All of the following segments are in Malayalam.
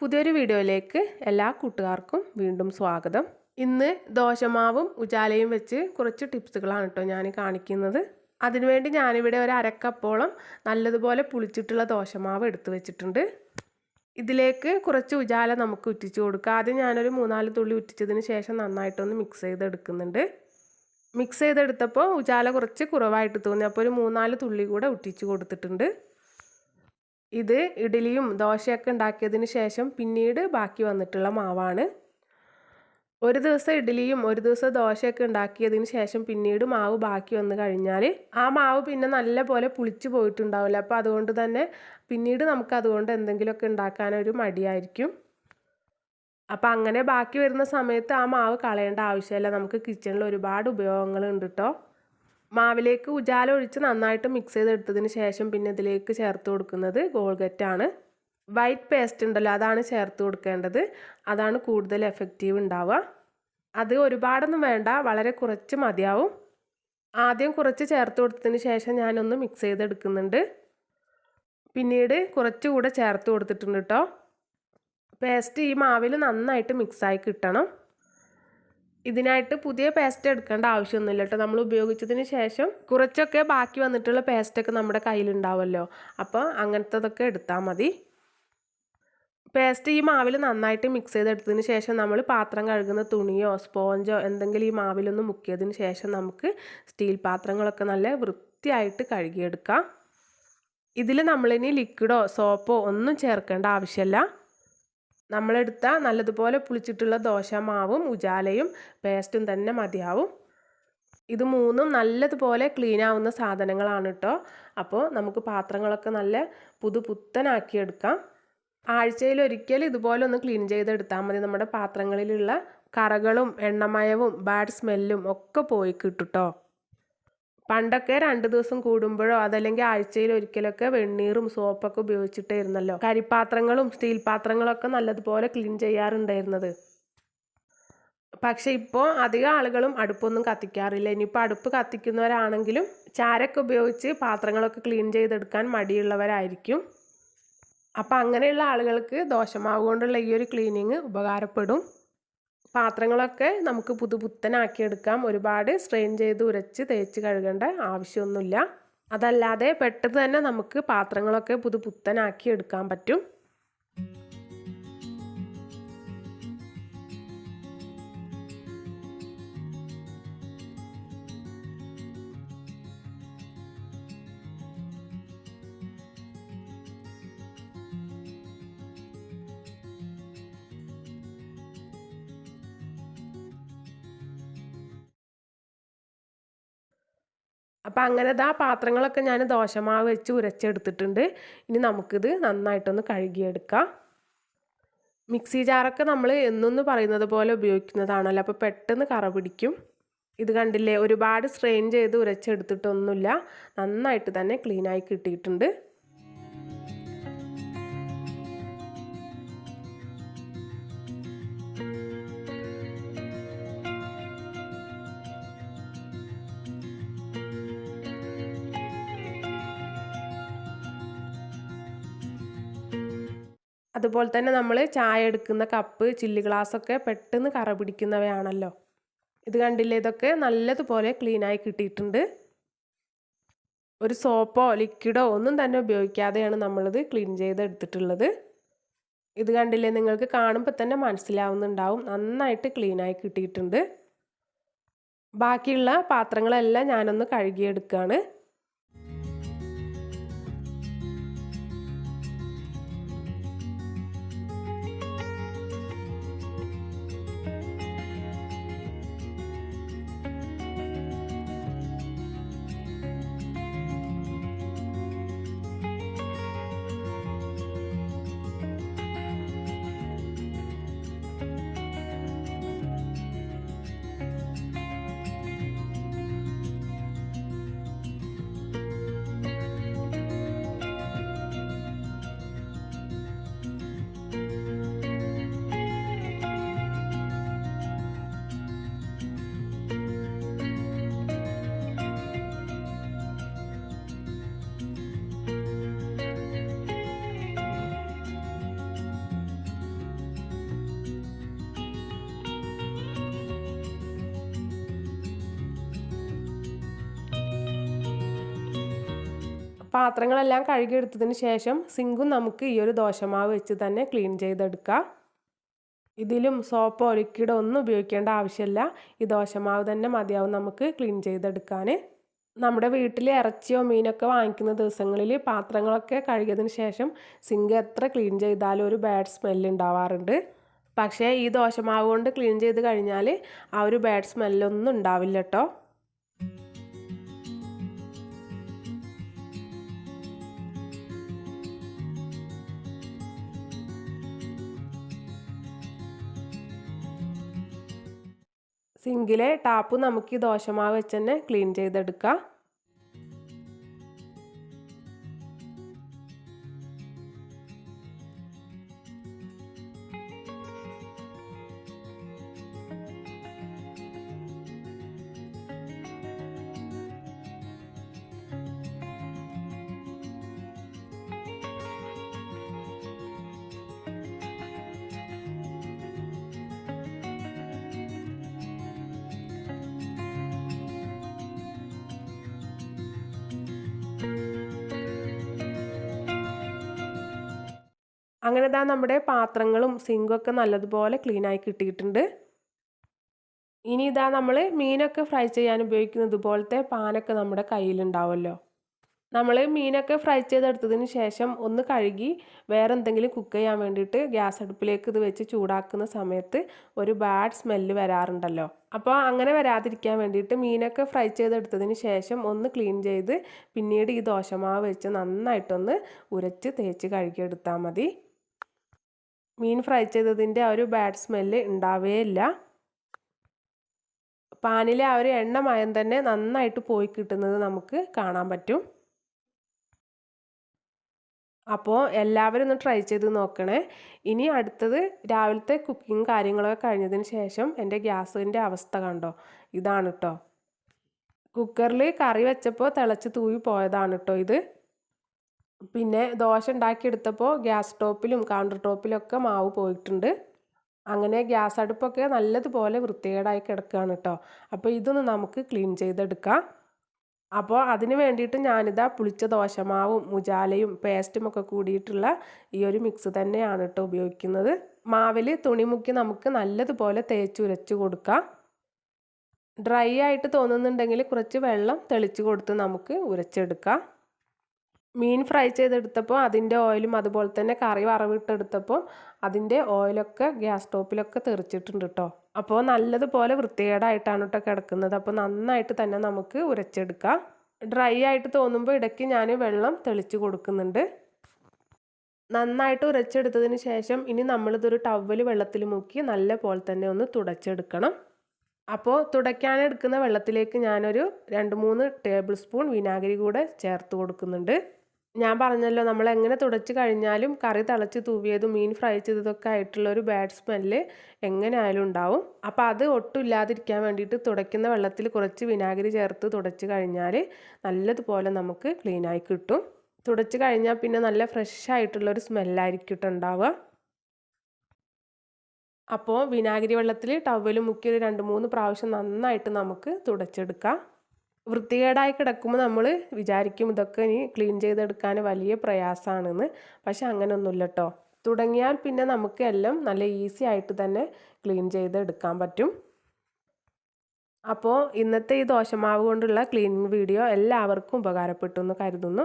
പുതിയൊരു വീഡിയോയിലേക്ക് എല്ലാ കൂട്ടുകാർക്കും വീണ്ടും സ്വാഗതം. ഇന്ന് ദോശമാവും ഉജാലയും വെച്ച് കുറച്ച് ടിപ്സുകളാണ് കേട്ടോ ഞാൻ കാണിക്കുന്നത്. അതിനുവേണ്ടി ഞാനിവിടെ ഒരു അരക്കപ്പോളം നല്ലതുപോലെ പുളിച്ചിട്ടുള്ള ദോശമാവ് എടുത്തു വെച്ചിട്ടുണ്ട്. ഇതിലേക്ക് കുറച്ച് ഉജാല നമുക്ക് ഉറ്റിച്ച് കൊടുക്കുക ആദ്യം ഞാനൊരു മൂന്നാൽ തുള്ളി ഉറ്റിച്ചതിന് ശേഷം നന്നായിട്ടൊന്ന് മിക്സ് ചെയ്തെടുക്കുന്നുണ്ട്. മിക്സ് ചെയ്തെടുത്തപ്പോൾ ഉജാല കുറച്ച് കുറവായിട്ട് തോന്നി. അപ്പോൾ ഒരു മൂന്നാൽ തുള്ളി കൂടെ ഉറ്റിച്ച് കൊടുത്തിട്ടുണ്ട്. ഇത് ഇഡ്ഡലിയും ദോശയൊക്കെ ഉണ്ടാക്കിയതിന് ശേഷം പിന്നീട് ബാക്കി വന്നിട്ടുള്ള മാവാണ്. ഒരു ദിവസം ഇഡ്ഡലിയും ഒരു ദിവസം ദോശയൊക്കെ ഉണ്ടാക്കിയതിന് ശേഷം പിന്നീട് മാവ് ബാക്കി വന്നു കഴിഞ്ഞാൽ ആ മാവ് പിന്നെ നല്ലപോലെ പുളിച്ച് പോയിട്ടുണ്ടാവില്ല. അപ്പോൾ അതുകൊണ്ട് തന്നെ പിന്നീട് നമുക്ക് അതുകൊണ്ട് എന്തെങ്കിലുമൊക്കെ ഉണ്ടാക്കാനൊരു മടിയായിരിക്കും. അപ്പോൾ അങ്ങനെ ബാക്കി വരുന്ന സമയത്ത് ആ മാവ് കളയേണ്ട ആവശ്യമില്ല. നമുക്ക് കിച്ചണിൽ ഒരുപാട് ഉപയോഗങ്ങളുണ്ട് കേട്ടോ. മാവിലേക്ക് ഉജാല ഒഴിച്ച് നന്നായിട്ട് മിക്സ് ചെയ്തെടുത്തതിന് ശേഷം പിന്നെ ഇതിലേക്ക് ചേർത്ത് കൊടുക്കുന്നത് ഗോൾഗറ്റാണ് വൈറ്റ് പേസ്റ്റ് ഉണ്ടല്ലോ അതാണ് ചേർത്ത് കൊടുക്കേണ്ടത്. അതാണ് കൂടുതൽ എഫക്റ്റീവ് ഉണ്ടാവുക. അത് ഒരുപാടൊന്നും വേണ്ട വളരെ കുറച്ച് മതിയാവും. ആദ്യം കുറച്ച് ചേർത്ത് കൊടുത്തതിന് ശേഷം ഞാനൊന്ന് മിക്സ് ചെയ്തെടുക്കുന്നുണ്ട്. പിന്നീട് കുറച്ചുകൂടെ ചേർത്ത് കൊടുത്തിട്ടുണ്ട് കേട്ടോ പേസ്റ്റ് ഈ മാവിൽ നന്നായിട്ട് മിക്സായി കിട്ടണം. ഇതിനായിട്ട് പുതിയ പേസ്റ്റ് എടുക്കേണ്ട ആവശ്യമൊന്നുമില്ല കേട്ടോ. നമ്മൾ ഉപയോഗിച്ചതിന് ശേഷം കുറച്ചൊക്കെ ബാക്കി വന്നിട്ടുള്ള പേസ്റ്റൊക്കെ നമ്മുടെ കയ്യിലുണ്ടാവുമല്ലോ അപ്പോൾ അങ്ങനത്തതൊക്കെ എടുത്താൽ മതി. പേസ്റ്റ് ഈ മാവിൽ നന്നായിട്ട് മിക്സ് ചെയ്തെടുത്തതിന് ശേഷം നമ്മൾ പാത്രം കഴുകുന്ന തുണിയോ സ്പോഞ്ചോ എന്തെങ്കിലും ഈ മാവിലൊന്ന് മുക്കിയതിന് ശേഷം നമുക്ക് സ്റ്റീൽ പാത്രങ്ങളൊക്കെ നല്ല വൃത്തിയായിട്ട് കഴുകിയെടുക്കാം. ഇതിൽ നമ്മളിനി ലിക്വിഡോ സോപ്പോ ഒന്നും ചേർക്കേണ്ട ആവശ്യമില്ല. നമ്മളെടുത്ത നല്ലതുപോലെ പുളിച്ചിട്ടുള്ള ദോശ മാവും ഉജാലയും പേസ്റ്റും തന്നെ മതിയാവും. ഇത് മൂന്നും നല്ലതുപോലെ ക്ലീൻ ആവുന്ന സാധനങ്ങളാണ് കേട്ടോ അപ്പോൾ നമുക്ക് പാത്രങ്ങളൊക്കെ നല്ല പുതുപുത്തനാക്കിയെടുക്കാം. ആഴ്ചയിൽ ഒരിക്കൽ ഇതുപോലെ ഒന്ന് ക്ലീൻ ചെയ്തെടുത്താൽ മതി. നമ്മുടെ പാത്രങ്ങളിലുള്ള കറകളും എണ്ണമയവും ബാഡ് സ്മെല്ലും ഒക്കെ പോയി കിട്ടുട്ടോ പണ്ടൊക്കെ രണ്ട് ദിവസം കൂടുമ്പോഴോ അതല്ലെങ്കിൽ ആഴ്ചയിൽ ഒരിക്കലൊക്കെ വെണ്ണീറും സോപ്പൊക്കെ ഉപയോഗിച്ചിട്ടായിരുന്നല്ലോ കരിപ്പാത്രങ്ങളും സ്റ്റീൽ പാത്രങ്ങളൊക്കെ നല്ലതുപോലെ ക്ലീൻ ചെയ്യാറുണ്ടായിരുന്നത്. പക്ഷെ ഇപ്പോൾ അധികം ആളുകളും അടുപ്പൊന്നും കത്തിക്കാറില്ല. ഇനിയിപ്പോൾ അടുപ്പ് കത്തിക്കുന്നവരാണെങ്കിലും ചാരൊക്കെ ഉപയോഗിച്ച് പാത്രങ്ങളൊക്കെ ക്ലീൻ ചെയ്തെടുക്കാൻ മടിയുള്ളവരായിരിക്കും. അപ്പം അങ്ങനെയുള്ള ആളുകൾക്ക് ദോഷമാവുകൊണ്ടുള്ള ഈ ഒരു ക്ലീനിങ് ഉപകാരപ്പെടും. പാത്രങ്ങളൊക്കെ നമുക്ക് പുതുപുത്തനാക്കിയെടുക്കാം. ഒരുപാട് സ്ട്രെയിൻ ചെയ്ത് ഉരച്ച് തേച്ച് കഴുകേണ്ട ആവശ്യമൊന്നുമില്ല. അതല്ലാതെ പെട്ടെന്ന് തന്നെ നമുക്ക് പാത്രങ്ങളൊക്കെ പുതുപുത്തനാക്കി എടുക്കാൻ പറ്റും. അപ്പോൾ അങ്ങനെ ആ പാത്രങ്ങളൊക്കെ ഞാൻ ദോശമാവ് വെച്ച് ഉരച്ചെടുത്തിട്ടുണ്ട്. ഇനി നമുക്കിത് നന്നായിട്ടൊന്ന് കഴുകിയെടുക്കാം. മിക്സി ജാറൊക്കെ നമ്മൾ എന്നൊന്ന് പറയുന്നത് പോലെ ഉപയോഗിക്കുന്നതാണല്ലോ. അപ്പോൾ പെട്ടെന്ന് കറ പിടിക്കും. ഇത് കണ്ടില്ലേ? ഒരുപാട് സ്ട്രെയിൻ ചെയ്ത് ഉരച്ചെടുത്തിട്ടൊന്നുമില്ല. നന്നായിട്ട് തന്നെ ക്ലീനായി കിട്ടിയിട്ടുണ്ട്. അതുപോലെ തന്നെ നമ്മൾ ചായ എടുക്കുന്ന കപ്പ് ചില്ലി ഗ്ലാസ്സൊക്കെ പെട്ടെന്ന് കറ പിടിക്കുന്നവയാണല്ലോ. ഇത് കണ്ടില്ലേ? ഇതൊക്കെ നല്ലതുപോലെ ക്ലീനായി കിട്ടിയിട്ടുണ്ട്. ഒരു സോപ്പോ ലിക്വിഡോ ഒന്നും തന്നെ ഉപയോഗിക്കാതെയാണ് നമ്മളിത് ക്ലീൻ ചെയ്തെടുത്തിട്ടുള്ളത്. ഇത് കണ്ടില്ലേ? നിങ്ങൾക്ക് കാണുമ്പോൾ തന്നെ മനസ്സിലാവുന്നുണ്ടാവും. നന്നായിട്ട് ക്ലീനായി കിട്ടിയിട്ടുണ്ട്. ബാക്കിയുള്ള പാത്രങ്ങളെല്ലാം ഞാനൊന്ന് കഴുകിയെടുക്കുകയാണ് പാത്രങ്ങളെല്ലാം കഴുകിയെടുത്തതിന് ശേഷം സിങ്കും നമുക്ക് ഈ ഒരു ദോശമാവ് വെച്ച് തന്നെ ക്ലീൻ ചെയ്തെടുക്കാം ഇതിലും സോപ്പോ ലിക്വിഡോ ഒന്നും ഉപയോഗിക്കേണ്ട ആവശ്യമില്ല. ഈ ദോശമാവ് തന്നെ മതിയാവും നമുക്ക് ക്ലീൻ ചെയ്തെടുക്കാൻ നമ്മുടെ വീട്ടിൽ ഇറച്ചിയോ മീനൊക്കെ വാങ്ങിക്കുന്ന ദിവസങ്ങളിൽ പാത്രങ്ങളൊക്കെ കഴുകിയതിന് ശേഷം സിങ്ക് എത്ര ക്ലീൻ ചെയ്താലും ഒരു ബാഡ് സ്മെല്ല് ഉണ്ടാവാറുണ്ട്. പക്ഷേ ഈ ദോശമാവ് കൊണ്ട് ക്ലീൻ ചെയ്ത് കഴിഞ്ഞാൽ ആ ഒരു ബാഡ് സ്മെല്ലൊന്നും ഉണ്ടാവില്ല കേട്ടോ. സിങ്കിലെ ടാപ്പ് നമുക്ക് ഈ ദോശമാവ് വെച്ച് തന്നെ ക്ലീൻ ചെയ്തെടുക്കാം. അങ്ങനെ ഇതാ നമ്മുടെ പാത്രങ്ങളും സിങ്കൊക്കെ നല്ലതുപോലെ ക്ലീനായി കിട്ടിയിട്ടുണ്ട്. ഇനി ഇതാ നമ്മൾ മീനൊക്കെ ഫ്രൈ ചെയ്യാൻ ഉപയോഗിക്കുന്നത് പോലത്തെ പാനൊക്കെ നമ്മുടെ കയ്യിലുണ്ടാവുമല്ലോ നമ്മൾ മീനൊക്കെ ഫ്രൈ ചെയ്തെടുത്തതിന് ശേഷം ഒന്ന് കഴുകി വേറെ എന്തെങ്കിലും കുക്ക് ചെയ്യാൻ വേണ്ടിയിട്ട് ഗ്യാസ് അടുപ്പിലേക്ക് ഇത് വെച്ച് ചൂടാക്കുന്ന സമയത്ത് ഒരു ബാഡ് സ്മെല്ല് വരാറുണ്ടല്ലോ. അപ്പോൾ അങ്ങനെ വരാതിരിക്കാൻ വേണ്ടിയിട്ട് മീനൊക്കെ ഫ്രൈ ചെയ്തെടുത്തതിന് ശേഷം ഒന്ന് ക്ലീൻ ചെയ്ത് പിന്നീട് ഈ ദോശമാവ് വെച്ച് നന്നായിട്ടൊന്ന് ഉരച്ച് തേച്ച് കഴുകിയെടുത്താൽ മതി. മീൻ ഫ്രൈ ചെയ്തതിന്റെ ആ ഒരു ബാഡ് സ്മെല്ല് ഉണ്ടാവുകയില്ല പാനിലെ ആ ഒരു എണ്ണ മയം തന്നെ നന്നായിട്ട് പോയി കിട്ടുന്നത് നമുക്ക് കാണാൻ പറ്റും. അപ്പോൾ എല്ലാവരും ഒന്ന് ട്രൈ ചെയ്ത് നോക്കണേ. ഇനി അടുത്തത് രാവിലത്തെ കുക്കിംഗ് കാര്യങ്ങളൊക്കെ കഴിഞ്ഞതിന് ശേഷം എന്റെ ഗ്യാസിന്റെ അവസ്ഥ കണ്ടോ? ഇതാണ് കേട്ടോ കുക്കറിൽ കറി വെച്ചപ്പോൾ തിളച്ച് തൂവി പോയതാണ് കേട്ടോ ഇത്. പിന്നെ ദോശ ഉണ്ടാക്കിയെടുത്തപ്പോൾ ഗ്യാസ് ടോപ്പിലും കൗണ്ടർ ടോപ്പിലൊക്കെ മാവ് പോയിട്ടുണ്ട്. അങ്ങനെ ഗ്യാസ് അടുപ്പൊക്കെ നല്ലതുപോലെ വൃത്തികേടായി കിടക്കുകയാണ് കേട്ടോ അപ്പോൾ ഇതൊന്ന് നമുക്ക് ക്ലീൻ ചെയ്തെടുക്കാം. അപ്പോൾ അതിന് വേണ്ടിയിട്ട് ഞാനിതാ പുളിച്ച ദോശമാവും മുജാലയും പേസ്റ്റും ഒക്കെ കൂടിയിട്ടുള്ള ഈ ഒരു മിക്സ് തന്നെയാണ് കേട്ടോ ഉപയോഗിക്കുന്നത്. മാവിൽ തുണി മുക്കി നമുക്ക് നല്ലതുപോലെ തേച്ചുരച്ച് കൊടുക്കാം. ഡ്രൈ ആയിട്ട് തോന്നുന്നുണ്ടെങ്കിൽ കുറച്ച് വെള്ളം തെളിച്ച് കൊടുത്ത് നമുക്ക് ഉരച്ചെടുക്കാം. മീൻ ഫ്രൈ ചെയ്തെടുത്തപ്പോൾ അതിന്റെ ഓയിലും അതുപോലെ തന്നെ കറി വറവിട്ടെടുത്തപ്പോൾ അതിന്റെ ഓയിലൊക്കെ ഗ്യാസ് സ്റ്റോപ്പിലൊക്കെ തെറിച്ചിട്ടുണ്ട് കേട്ടോ അപ്പോൾ നല്ലതുപോലെ വൃത്തികേടായിട്ടാണ് കേട്ടോ കിടക്കുന്നത്. അപ്പോൾ നന്നായിട്ട് തന്നെ നമുക്ക് ഉരച്ചെടുക്കാം. ഡ്രൈ ആയിട്ട് തോന്നുമ്പോൾ ഇടയ്ക്ക് ഞാൻ വെള്ളം തെളിച്ച് കൊടുക്കുന്നുണ്ട്. നന്നായിട്ട് ഉരച്ചെടുത്തതിന് ശേഷം ഇനി നമ്മളിതൊരു ടവൽ വെള്ളത്തിൽ മുക്കി നല്ല പോലെ തന്നെ ഒന്ന് തുടച്ചെടുക്കണം. അപ്പോൾ തുടയ്ക്കാനെടുക്കുന്ന വെള്ളത്തിലേക്ക് ഞാനൊരു രണ്ട് മൂന്ന് ടേബിൾ സ്പൂൺ വിനാഗിരി കൂടെ ചേർത്ത് കൊടുക്കുന്നുണ്ട്. ഞാൻ പറഞ്ഞല്ലോ നമ്മൾ എങ്ങനെ തുടച്ച് കഴിഞ്ഞാലും കറി തിളച്ച് തൂവിയതും മീൻ ഫ്രൈ ചെയ്തതൊക്കെ ആയിട്ടുള്ള ഒരു ബാഡ് സ്മെല്ല് എങ്ങനെ ആയാലും ഉണ്ടാവും. അപ്പോൾ അത് ഒട്ടും ഇല്ലാതിരിക്കാൻ വേണ്ടിയിട്ട് തുടയ്ക്കുന്ന വെള്ളത്തിൽ കുറച്ച് വിനാഗിരി ചേർത്ത് തുടച്ച് കഴിഞ്ഞാൽ നല്ലതുപോലെ നമുക്ക് ക്ലീനായി കിട്ടും. തുടച്ച് കഴിഞ്ഞാൽ പിന്നെ നല്ല ഫ്രഷ് ആയിട്ടുള്ളൊരു സ്മെല്ലായിരിക്കും ഉണ്ടാവുക. അപ്പോൾ വിനാഗിരി വെള്ളത്തിൽ ടവൽ മുക്കി ഒരു രണ്ട് മൂന്ന് പ്രാവശ്യം നന്നായിട്ട് നമുക്ക് തുടച്ചെടുക്കാം. വൃത്തികേടായി കിടക്കുമ്പോൾ നമ്മൾ വിചാരിക്കും ഇതൊക്കെ ഇനി ക്ലീൻ ചെയ്തെടുക്കാൻ വലിയ പ്രയാസമാണെന്ന്. പക്ഷെ അങ്ങനെയൊന്നുമില്ല കേട്ടോ തുടങ്ങിയാൽ പിന്നെ നമുക്ക് എല്ലാം നല്ല ഈസി ആയിട്ട് തന്നെ ക്ലീൻ ചെയ്തെടുക്കാൻ പറ്റും. അപ്പോൾ ഇന്നത്തെ ഈ ദോശമാവ് കൊണ്ടുള്ള ക്ലീനിങ് വീഡിയോ എല്ലാവർക്കും ഉപകാരപ്പെട്ടു എന്ന് കരുതുന്നു.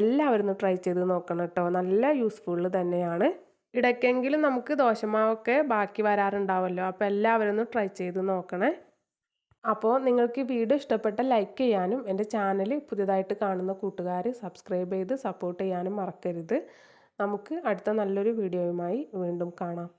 എല്ലാവരും ഒന്ന് ട്രൈ ചെയ്ത് നോക്കണം കേട്ടോ. നല്ല യൂസ്ഫുൾ തന്നെയാണ്. ഇടയ്ക്കെങ്കിലും നമുക്ക് ദോശമാവൊക്കെ ബാക്കി വരാറുണ്ടാവുമല്ലോ അപ്പോൾ എല്ലാവരും ഒന്ന് ട്രൈ ചെയ്ത് നോക്കണേ. അപ്പോൾ നിങ്ങൾക്ക് ഈ വീഡിയോ ഇഷ്ടപ്പെട്ട ലൈക്ക് ചെയ്യാനും എന്റെ ചാനൽ പുതിയതായിട്ട് കാണുന്ന കൂട്ടുകാർ സബ്സ്ക്രൈബ് ചെയ്ത് സപ്പോർട്ട് ചെയ്യാനും മറക്കരുത്. നമുക്ക് അടുത്ത നല്ലൊരു വീഡിയോയുമായി വീണ്ടും കാണാം.